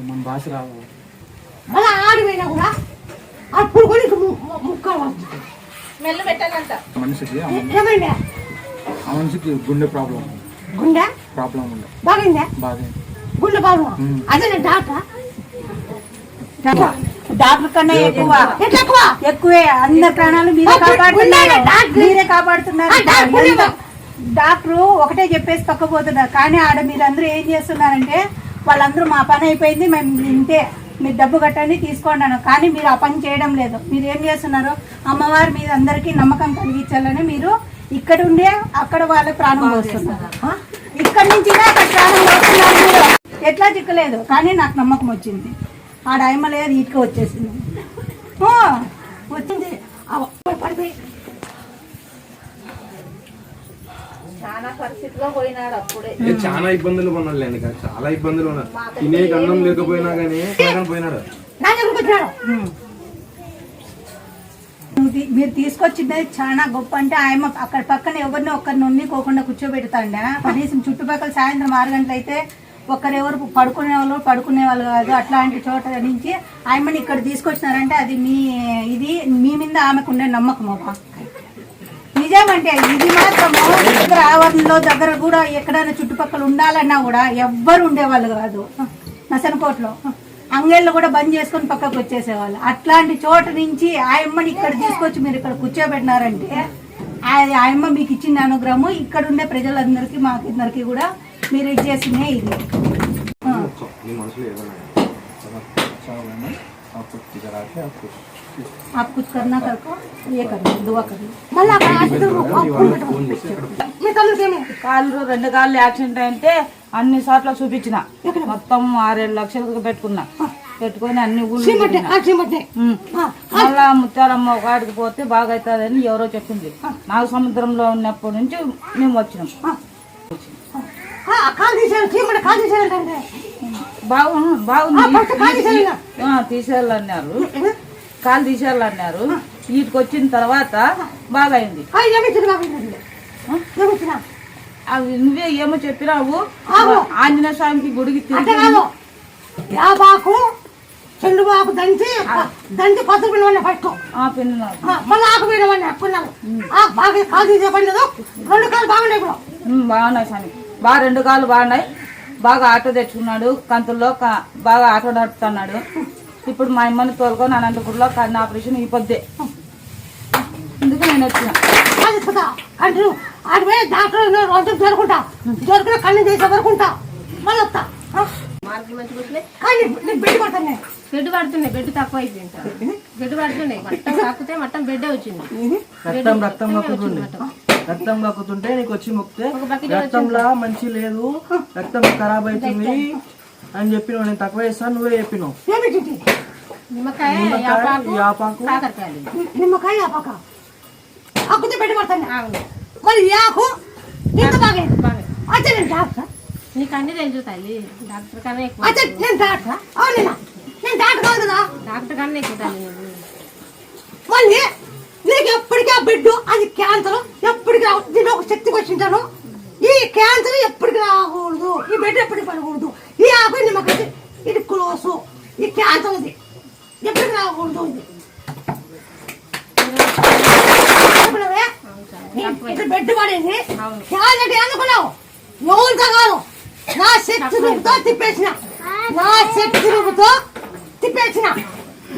మన భాష రావు మళ్ళీ ఆడిపోయినా కూడా అప్పుడు కూడా ఇక ము- ము- ముక్కలు వస్తుంది స్మెల్ పెట్టాలంట. మనిషికి ఆ ఏ- ఏమైంది? ఆ మనిషికి గుండె ప్రాబ్లం గుండె? ప్రాబ్లం ఉంది. బాగైందా? బాగా గుండె బాబు అదే డాక్టర్. డాక్టర్. కన్నా ఎక్కువ. ఎక్కువ? ఎక్కువే. అందరి ప్రాణాలు మీరే కాపాడుతున్నారు. మీరే కాపాడుతున్నారు. డాక్టరు ఒకటే చెప్పేసి పక్కపోతున్నారు కానీ ఆడ మీరందరూ ఏం చేస్తున్నారంటే వాళ్ళందరూ మా పని అయిపోయింది మేము ఇంతే. మీరు డబ్బు కట్టండి తీసుకోండి కానీ మీరు ఆ పని చేయడం లేదు. మీరు ఏం చేస్తున్నారు? అమ్మవారి మీద అందరికీ నమ్మకం కలిగించాలని మీరు ఇక్కడ ఉండే అక్కడ వాళ్ళ ప్రాణం పోస్తున్నారు. ఆ? ఇక్కడ నుంచి అక్కడ ప్రాణం పోస్తున్నారు మీరు. ఎట్లా చిక్కలేదు కానీ నాకు నమ్మకం వచ్చింది. ఆడ అయ్యమ లేదు ఇటుక వచ్చేసింది. ఆ, వచ్చింది. పడిపోయి చాలా ఇబ్బందులు ఇంకా చాలా ఇబ్బందులు ఉన్నారు తినే అన్నం లేకపోయినా కానీ తినగానే పోయినాడు మీరు తీసుకొచ్చింది చాలా గొప్ప. అంటే ఆయన అక్కడ పక్కన ఎవరిని ఒక్కరిని ఉన్నికోకుండా కూర్చోబెడతాండా. కనీసం చుట్టుపక్కల సాయంత్రం ఆరు గంటలు అయితే ఒకరెవరు పడుకునే వాళ్ళు పడుకునే వాళ్ళు కాదు. అట్లాంటి చోట నుంచి ఆయమ్మని ఇక్కడ తీసుకొచ్చినారంటే అది మీ ఇది మీ మీద ఆమెకు ఉండే నమ్మకం అబ్బా. నిజమంటే ఇది మాత్రము దగ్గర ఆవరణలో దగ్గర కూడా ఎక్కడైనా చుట్టుపక్కల ఉండాలన్నా కూడా ఎవ్వరు ఉండేవాళ్ళు కాదు. నసనకోట్లో. అంగళ్ళు కూడా బంద్ చేసుకొని పక్కకు వచ్చేసేవాళ్ళు. అట్లాంటి చోట నుంచి ఆ అమ్మని ఇక్కడ తీసుకొచ్చి మీరు ఇక్కడ కూర్చోబెట్టినారంటే ఆ- అమ్మ మీకు ఇచ్చిన అనుగ్రహము ఇక్కడ ఉండే ప్రజలందరికీ మాకు ఇద్దరికి కూడా మీరు ఇచ్చేసినే ఇది. ఆ. నీ మనసులో ఏదన్నా చాలు आपको टीचर आके आपको आप कुछ करना करको ये करो दुआ करो మళ్ళీ అక్కడ హాస్పిటల్ ఫోన్ చేసి అక్కడ మీ తల్లికి ఏమి కాళ్ళు రెండు కాళ్ళు యాక్సిడెంట్ అయితే అన్ని చోట్ల చూపించిన మొత్తం ఆరేడు లక్షలకు పెట్టుకున్నా పెట్టుకొని అన్ని ఊళ్ళు చీమట్టే ఆ చీమట్టే ఉమ్. మళ్ళా ముత్యాలమ్మ ఒక ఆడికి పోతే బాగా అవుతుందని ఎవరో చెప్పింది నాగ సముద్రంలో ఉన్నప్పటి నుంచి మేము వచ్చినాం కాలు తీసేయాలి చీమట కాలు తీసేయాలంటే బాగుంది. కాలు ఆ, తీసేయాలన్నారు. కాలు తీసేయాలన్నారు. వీటికి వచ్చిన తర్వాత బాగా అయింది అవి నువ్వే ఏమో చెప్పినావు. ఆంజనేయ స్వామికి గుడికి యాబాకు చెండుబాకు దంచి దంచి కొత్త ఆ, పిన్నలు మళ్ళీ ఆకు పిల్లవాడిని ఎక్కున్నాము బాగా కాలు తీసే పని లేదు. రెండు కాలు బాగున్నాయి ఇప్పుడు. బాగున్నాయి స్వామి. బాగా రెండు కాళ్ళు బాగున్నాయి. బాగా ఆటో తెచ్చుకున్నాడు కంతుల్లో బాగా ఆటో నడుపుతున్నాడు. ఇప్పుడు మా అమ్మని తోలుకొని అనంతపురంలో కన్ను ఆపరేషన్ ఈ పొద్దే అందుకే నేను వచ్చిన. డాక్టర్ రోజు కళ్ళు చేసే వరకుంటా మళ్ళీ వస్తా. ఆ? మార్కులు మంచిగా వచ్చినాయి? కానీ నీకు బెడ్ పడతాను నేను బెడ్ పడుతున్నాయి బెడ్ తక్కువ అయిపోయింది బెడ్ పడుతున్నాయి మట్టం కాకపోతే మట్టం బెడ్ వచ్చింది. రక్తం రక్తం కక్కుతుంది రక్తం కక్కుతుంటే నీకు వచ్చి మొక్కితే రక్తంలో మంచి లేదు రక్తం ఖరాబ్ అవుతుంది అని చెప్పినావు నేను తక్కువ చేస్తాను నువ్వే చెప్పినావు. నిమ్మకాయ యాపాకు నిమ్మకాయ పడతాను మరి ఇంత బాగా బాగా. అచ్చా నేను డాక్టర్ నీకు అన్ని తెలుసు తల్లి డాక్టర్ కన్నా ఎక్కువ అచ్చా నేను డాక్టర్ అవునా? నేను డాక్టర్ కాదు కదా డాక్టర్ కన్నా ఎక్కువ తల్లి. మళ్ళీ నీకు ఎప్పటికీ ఆ బిడ్డ అది క్యాన్సర్ ఎప్పటికీ రావు. దీని ఒక శక్తికి వచ్చింటాను ఈ క్యాన్సర్ ఎప్పటికి రాకూడదు. ఈ బిడ్డ ఎప్పటికి పడకూడదు. ఈ ఆకు నిమ్మకాయ ఇది క్లోసు ఈ క్యాన్సర్ ఇది ఎప్పటికి రాకూడదు. ఇది చెప్పినవే? ఇట్లా బెడ్ పడేది క్యాన్సర్ అనుకున్నావు ఎవరితో కాదు నా శక్తి రూపుతో తిప్పేసిన. నా శక్తి రూపుతో తిప్పేసిన.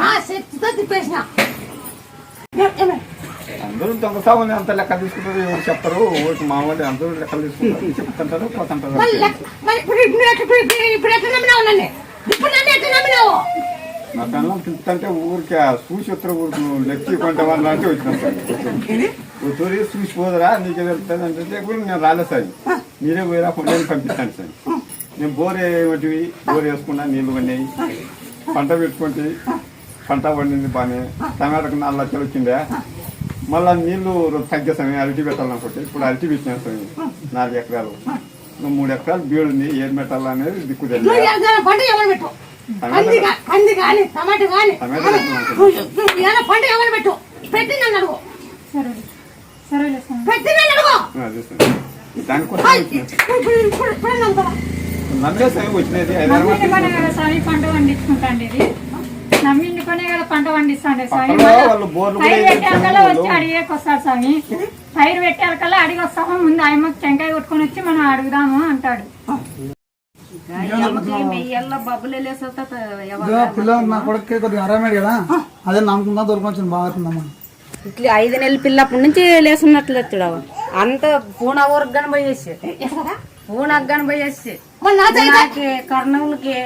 నా శక్తితో తిప్పేసిన? అందరూ దొంగ సాగుని అంత లెక్క తీసుకుంటారు ఎవరు చెప్తారు ఊరికి మామూలు అందరూ లెక్కలు తీసుకుంటారు. చెప్తుంటారు పోతుంటారు. నా కళ్ళం తింటుంటే ఊరికి చూసి ఉత్తర ఊరికి నువ్వు లెక్కి వాళ్ళ అంటే వచ్చిన సార్ తోరి చూసి పోదరా నీకే వెళ్తుంది అంటే నేను రాలేదు సార్ మీరే పోయిరా నేను పంపిస్తాను సార్ నేను బోర్ ఏమిటివి? బోర్ వేసుకున్నా నీళ్ళు పడినాయి. పంట పెట్టుకుంటే పంట పండింది బాగానే. టమాటాకు నాలుగు లక్షలు వచ్చిందే? మళ్ళా నీళ్ళు తగ్గేసామి అరటి పెట్టాలనుకుంటే ఇప్పుడు అరటి పెట్టినేస్తామి నాలుగు ఎకరాలు. మూడు ఎకరాలు బీడు ఉంది ఏం పెట్టాలనేది దిక్కు నువ్వు తెలియదు. ఏదైనా పంట ఎవరు పెట్టు? కంది కా- కంది కానీ టమాటా కానీ. టమాటా పెట్టాలనుకుంటున్నా. నువ్వు నువ్వు ఏదైనా పంట ఎవరు పెట్టు? పెట్టి నన్ను అడుగు. పెట్టి నన్ను అడుగు. అదే సార్. దానికోసం హాయ్. వచ్చిన ఇప్పుడు ఇప్పుడు ఇప్పుడు ఇప్పుడు నన్ను నమ్మేసాయి వచ్చినది. పంట పండించుకుంటాండి ఇది నమ్మిండి పనే కదా పంట పండిస్తాండి స్వామి. పైరు పెట్టాకల్లా వచ్చి అడిగేకి వస్తాడు స్వామి. పైరు పెట్టాకల్లా అడిగి వస్తాము. ముందు ఆయమ్మకి టెంకాయ కొట్టుకొని వచ్చి మనం అడుగుదాము అంటాడు. ఇదిగో పిల్ల నా కొడుకు కొద్దిగా అరమేడు కదా? అదే నమ్ముకుందా దొరకొచ్చింది బాగా అవుతుందమ్మా ఇట్లా ఐదు నెలల పిల్లప్పటి నుంచి లేస్తున్నట్లు వచ్చాడు అంత పూన ఊరకు కానీ పోయేసి. పూనకు కానీ పోయేసి కర్నూలుకి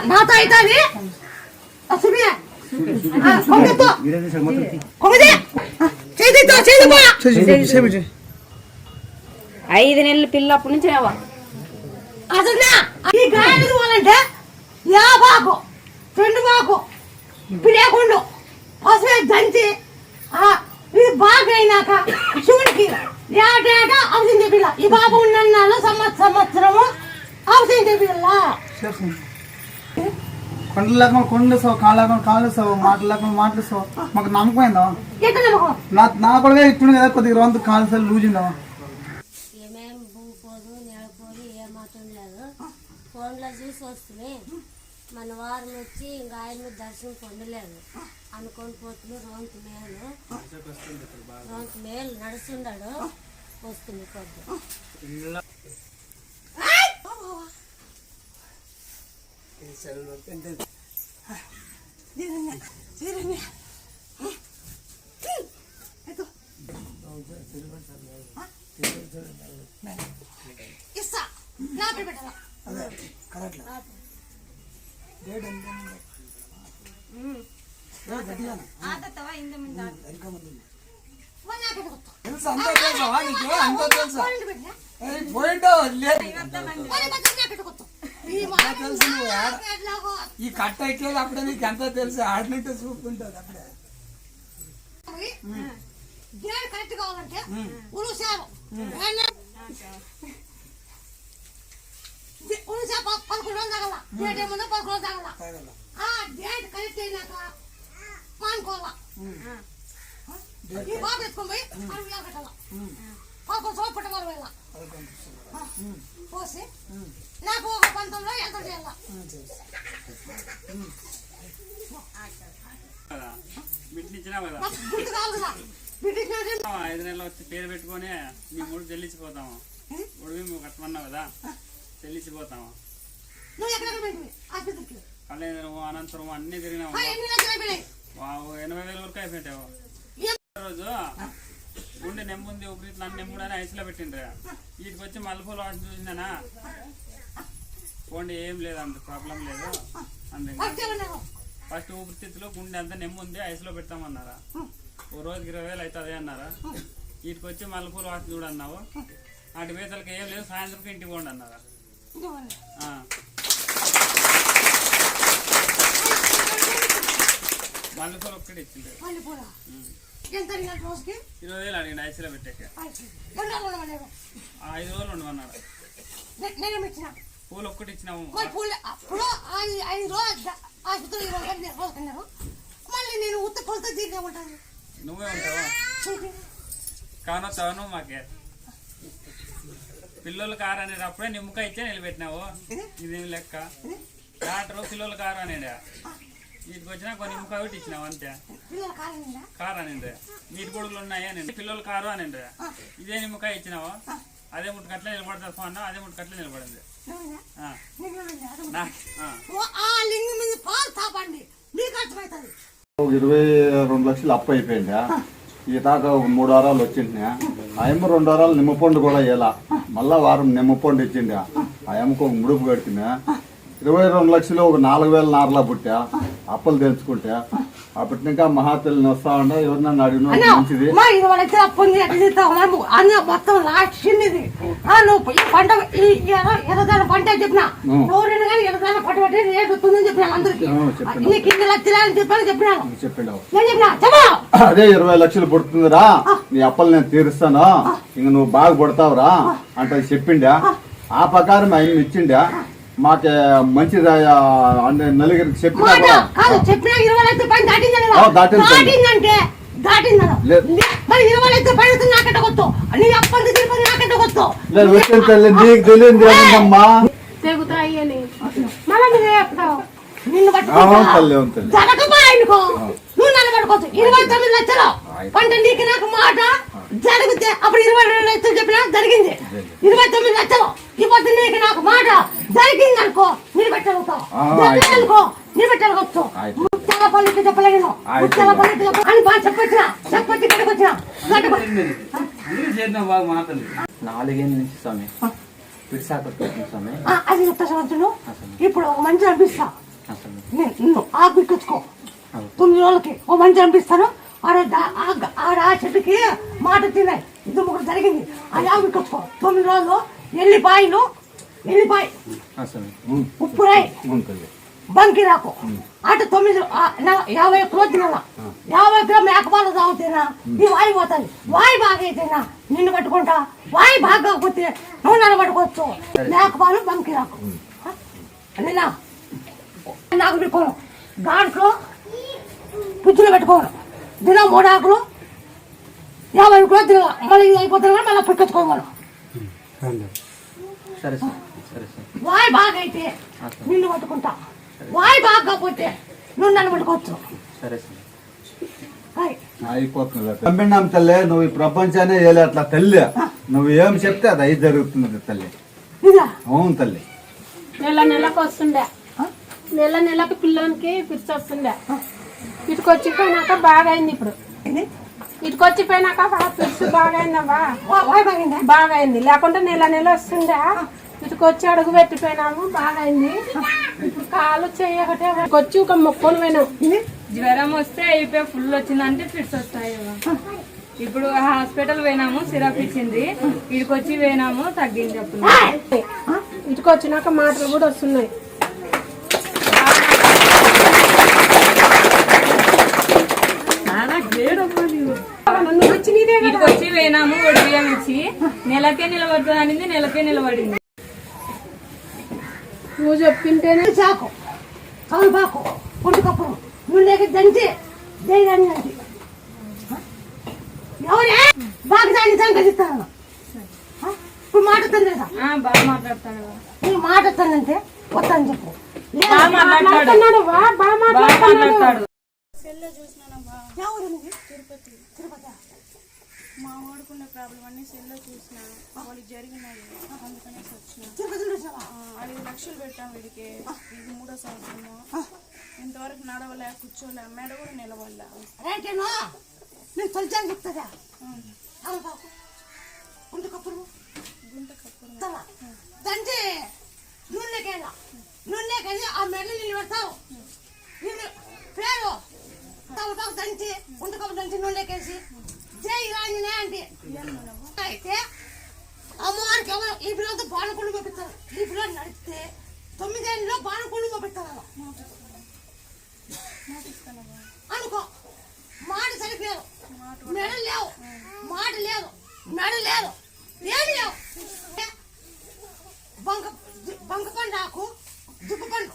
నాతో ఐదు నెలల పిల్లప్పటి నుంచి లేవా అసలు ఈ గాయలు రెండు పిడేకుండు పసుపు దంచి ఆ, ఇది బాగా అయినాక శివుడికి ఏటేటా అవసరం చెప్పిల్ల ఈ బాబు ఉన్న సంవత్సరం సంవత్సరము అవసరం చెప్పిల్ల కొండలు లేకుండా కొండలేసావు కాళ్ళు లేకుండా కాళ్ళు వేసావు మాటలు లేకుండా మాటలేసావు మాకు నమ్మకమైందా? ఎట్లా నమ్మకం? నా నా కొడుకే ఇప్పుడు కదా కొద్దిగా రోజు కాళ్ళు నెలపోదు ఏమాత్రం లేదు. ఫోన్లో చూసి వస్తుంది మన వారం వచ్చి ఇంకా ఆయన దర్శనం పొందలేదు. అనుకొని పోతుంది రోంత మేలు. రోంత మేలు నడుస్తుండాడు. వస్తుంది Sa Lord. And then, ah, dito na, dito na. తెలుసు నువ్వు నా ఆడ- పేరులాగో ఈ కట్ట ఎక్కేది అప్పుడే నీకు ఎంత తెలుసు ఆడినట్టు చూపుకుంటుంది అప్పుడే పోయి, దేవుడు కరెక్ట్ కావాలంటే ఉలు సేవ ఉలు సేవ పదకొండు రోజులు తగల డేట్ ఏముందో పదకొండు రోజులు తగల ఆ డేట్ కరెక్ట్ అయినాక మానుకోవాలా ఈ బాబు ఎత్తుకొని పోయి మనం వేల కట్టాల పదకొండు సంవత్సరం పుట్టగల వేళ పోసి. నాకు ఒక పంతొమ్మిదిలో ఎంత చేయాల? ఐదు నెలలు వచ్చి పేరు పెట్టుకొని నీ మూడు చెల్లించిపోతాము. ఉడివి మేము కట్టమన్నావు కదా. చెల్లించిపోతాము. నువ్వు ఎక్కడ పెట్టింది ఆసుపత్రికి. కళ్యాణం అనంతరం అన్ని తిరిగినాము ఎనభై వేల వరకు అయిపోయావు? రోజు గుండె నెమ్ముంది ఊపిరితిత్తులు అన్ని నెమ్ముడు అని ఐసులో పెట్టిండ్రు. వీటికి వచ్చి మల్లెపూలు వాటి చూసినానా పోండి ఏం లేదు అంత ప్రాబ్లం లేదు. అందుకే ఫస్ట్ ఊపిరితిత్తులు గుండె అంతా నెమ్ముంది ఐసులో పెడతామన్నారా? ఓ రోజుకి ఇరవై వేలు అవుతుంది అన్నారా? వీటికి వచ్చి మల్లెపూలు వాటి చూడన్నావు. వాటి వేతలకి ఏం లేదు సాయంత్రం ఇంటికి పోండి అన్నారా? మల్లెపూలు ఒక్కటి ఎంత అడిగిన రోజుకి ఇరవై వేలు అడిగిండు ఐసీలో పెట్టాక. ఐదు రోజులు ఉండమన్నాడు నేనేమి ఇచ్చిన? పూలు ఒక్కటి ఇచ్చినాము. మరి పూలు అప్పుడు ఐదు రోజులు ఆసుపత్రి మళ్ళీ నేను ఉత్త ఉంటాను. నువ్వే ఉంటావు? కానొస్తావు నువ్వు మాకే. పిల్లలు కారు అనేటప్పుడే నిమ్మకాయ ఇచ్చే నిలబెట్టినావు. ఇదేం? లెక్క? డాక్టర్ పిల్లలు కారు అనేడా? వీటికి వచ్చినా కొన్ని ఒకటి ఇచ్చినావు అంతే. కారు అనిండ్రే నీటి కొడుకులు ఉన్నాయి అని పిల్లలు కారు అనిండ్రే ఇదే నిమ్మకాయ ఇచ్చినావు? అదే ముట్టుకట్లే నిలబడతా అన్నా అదే ముట్టుకట్లే నిలబడింది. ఇరవై రెండు లక్షలు అప్పు అయిపోయిందా? ఈ దాకా ఒక మూడు వారాలు వచ్చిండే ఆయమ్మ రెండు వారాలు నిమ్మపండు కూడా ఇలా మళ్ళా వారం నిమ్మపండు ఇచ్చిండే ఆయమ్మకు ఒక ముడుపు కడుతున్నా ఇరవై రెండు లక్షలు ఒక నాలుగు వేల నారలా పుట్టా అప్పులు తెచ్చుకుంటా అప్పటి ఇంకా మహాతల్లిని వస్తా ఉండే ఎవరినన్నా అడిగినా మంచిది. ఇరవై లక్షలు అప్పు అన్న మొత్తం లాస్ట్ ఆ, నువ్వు ఈ పంట ఈ ఎర్రదాన పంట అని చెప్పిన. ఎవరైనా కానీ ఎర్రదాన పంట పట్టి రేటు వస్తుందని చెప్పినాను అందరికి. ఆ, చెప్పినా. నీకు ఇన్ని లక్షలు అని చెప్పాను. చెప్పినాను చెప్పిండావు నేను చెప్పినా? చెప్పా. అదే ఇరవై లక్షలు పుడుతుందిరా. నీ అప్పలు నేను తీరుస్తాను. ఇంక నువ్వు బాగా పుడతావురా. అంటే చెప్పిండా. ఆ. ప్రకారం ఆయన ఇచ్చిండా. మాకే మంచిది అంటే నలుగురికి చెప్పినా. దాటిందంటే వచ్చిన తల్లి నీకు తెలియదు నువ్వే తల్లి, నిలబడుకోవచ్చు ఇరవై తొమ్మిది లక్షలు. అంటే నీకు నాకు మాట జరిగితే అప్పుడు ఇరవై రెండు లక్షలు చెప్పినా జరిగింది. ఇరవై తొమ్మిది లక్షలు. ఇప్పుడు నీకు నాకు మాట. జరిగింది అనుకో నిలబెట్టగలుగుతావు. అనుకో నిలబెట్టగలుగుతావు. ముత్యాల పల్లికి చెప్పలేను ముత్యాల పల్లికి అని బాగా చెప్పొచ్చిన చెప్పొచ్చి ఇక్కడికి వచ్చిన నాలుగేళ్ళ నుంచి స్వామి. పిడిసాకొట్టుకుంటుంది స్వామి. ఆ, అది చెప్తా సంవత్సరం? ఇప్పుడు ఒక మంచి అనిపిస్తా. నిన్ను ఆకు ఇక్కొచ్చుకో తొమ్మిది రోజులకి ఓ మంచి అనిపిస్తాను. ఆడ దా- ఆ చెట్టుకి మాట తిన్నాయి. ఇది ముగ్గురు జరిగింది. అది ఆకు ఇక్కొచ్చుకో తొమ్మిది రోజులు ఎల్లిపాయలు ఉప్పురాయి ఉంటుంది. బంకి రాకు. అటు తొమ్మిది నా- యాభై ఒక్క రోజు తినాల? యాభై ఒక్క మేకపాలు తాగుతేనా? ఈ వాయి పోతుంది. వాయి బాగా అయితేనా నిన్ను పట్టుకుంటా? వాయి బాగా కాకపోతే నువ్వు నన్ను పట్టుకోవచ్చు మేకపాలు బంకి రాకు. నేనా నాకు పెట్టుకోను. గాడులో పుచ్చులో పెట్టుకోను. దినం మూడు ఆకులు. యాభై కూడా తినాల? మళ్ళీ కానీ మళ్ళీ సరే సార్. వాయి బాగా అయితే నిన్ను పట్టుకుంటా. వాయి బాగా కాకపోతే నువ్వు నన్ను పట్టుకోవచ్చు. సరే సార్. హాయ్. అయిపోతుంది పంపిణాం తల్లి నువ్వు ఈ ప్రపంచాన్ని అట్లా తల్లి. నువ్వు ఏం చెప్తే అది అయి జరుగుతుంది తల్లి. అవును తల్లి. నెల నెలకు వస్తుండే. నెల నెలకు పిల్లోనికి పిచ్చి వస్తుండే. ఇటుకొచ్చి పోయినాక బాగా అయింది ఇప్పుడు. ఇది ఇటుకొచ్చి పోయినాక బాగా పిచ్చి బాగా అయిందవ్వా బాగా అయింది లేకుంటే నెల నెల వస్తుండే. ఇటుకొచ్చి అడుగు పెట్టిపోయినాము. బాగా అయింది ఇప్పుడు కాలు చేయకటే వచ్చి ఒక మొక్కలు పోయినాం. జ్వరం వస్తే అయిపోయి ఫుల్ వచ్చిందంటే ఫిట్స్ వస్తాయి. ఇప్పుడు హాస్పిటల్ పోయినాము సిరప్ ఇచ్చింది. ఇక్కడికి వచ్చి పోయినాము తగ్గింది అప్పుడు. ఇటుకు వచ్చినాక మాటలు కూడా వస్తున్నాయి. వచ్చి పోయినాము బియ్యం ఇచ్చి. నెలకే నిలబడుతుంది అనేది నెలకే నిలబడింది. నువ్వు చెప్పింటేనే చాకు. కలుపాకు పుట్టుకప్పుడు నువ్వు లేక దంచి దేని దంచి ఎవరే? బాగా దాన్ని సంకటిస్తాను ఇప్పుడు మాట తండ్రిదా ఆ, బాగా మాట్లాడతాడు. నేను మాట తండ్రంటే వస్తాను చెప్పు. బాగా మాట్లాడుతున్నాడు బాగా మాట్లాడుతున్నాడు మాట్లాడతాడు. ఎవరు? మా వాడుకున్న ప్రాబ్లం అన్ని సెల్లో చూసిన వాళ్ళకి జరిగినాయి అందుకనేసి వచ్చిన. ఐదు లక్షలు పెట్టాం వీడికి ఇది మూడో సంవత్సరము. ఇంతవరకు నడవలే కూర్చోలే మెడ కూడా నిలవలే నేను తొలిచాను చెప్తుందా పుట్టుకప్పుడు తల దంచి నూనెకేలా నూనెకేసి ఆ మెడలు పేరు తలపాకు దంచి దంచి నూనెకేసి జై రాజనే అంటే. అయితే అమ్మవారికి ఎవరు ఈ పిల్లలతో బాణకుండు పంపిస్తారు. ఈ పిల్లలు నడిస్తే తొమ్మిదేళ్ళలో బాణకుండు పంపిస్తారు. అనుకో మాట సరిపోయారు. మెడ లేవు. మాట లేదు మెడ లేదు ఏమి లేవు. బంక బంక పండు ఆకు జిప్పు పండు.